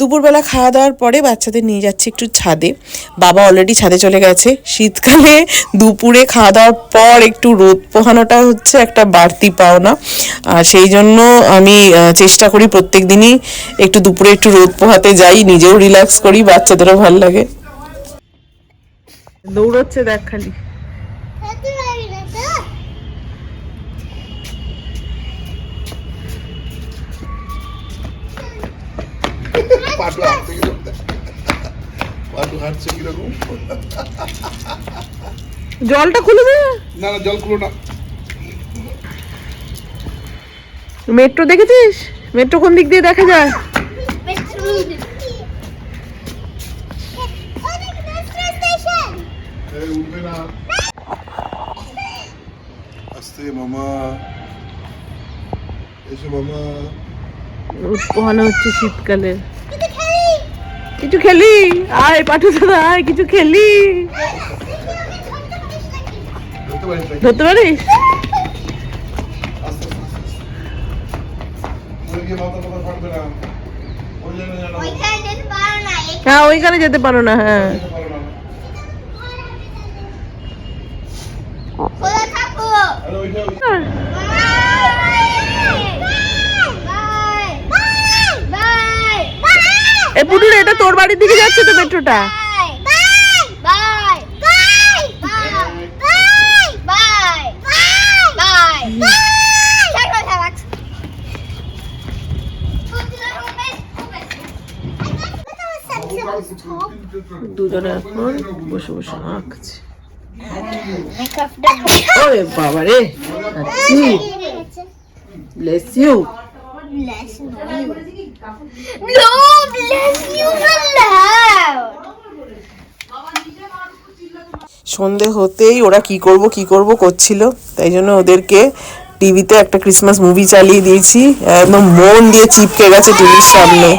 দুপুরবেলা খাওয়া দাওয়ার পরে বাচ্চাদের নিয়ে যাচ্ছি একটু ছাদে। বাবা অলরেডি ছাদে চলে গেছে। শীতকালে দুপুরে খাওয়া দাওয়ার পর একটু রোদ পোহানোটা হচ্ছে একটা বাড়তি পাওনা। আর সেই জন্য আমি চেষ্টা করি প্রত্যেক দিনই একটু দুপুরে একটু রোদ পোহাতে যাই, নিজেও রিল্যাক্স করি, বাচ্চাদেরও ভালো লাগে। দৌড়চ্ছে দেখ খালি। পাটু হাঁটছে কীরকম পাটু হাঁটছে কীরকম? জলটা খুলে দে। না না জল খুলো না। মেট্রো দেখেছিস? মেট্রো কোন দিক দিয়ে দেখা যায়? আস্তে মামা। এসো মামা। হচ্ছে শীতকালে। কিছু খেলি? আয় পাঠু দাদা আয় কিছু খেলি? ধরতে পারিস? হ্যাঁ ওইখানে যেতে পারো না হ্যাঁ। যেতে পারো না। আরে ওইটা ওই- এ পুটুর এটা তোর বাড়ির দিকে যাচ্ছে তো মেট্রোটা। দুজনে এখন বসে বসে আঁকছে ওরে বাবা রে ব্লেস ইউ you aloud. সন্ধে হতেই ওরা কি করব কি করব করছিল। তাই জন্য ওদেরকে টিভিতে একটা ক্রিসমাস মুভি চালিয়ে দিয়েছি। একদম মন দিয়ে চিপকে গেছে টিভির সামনে।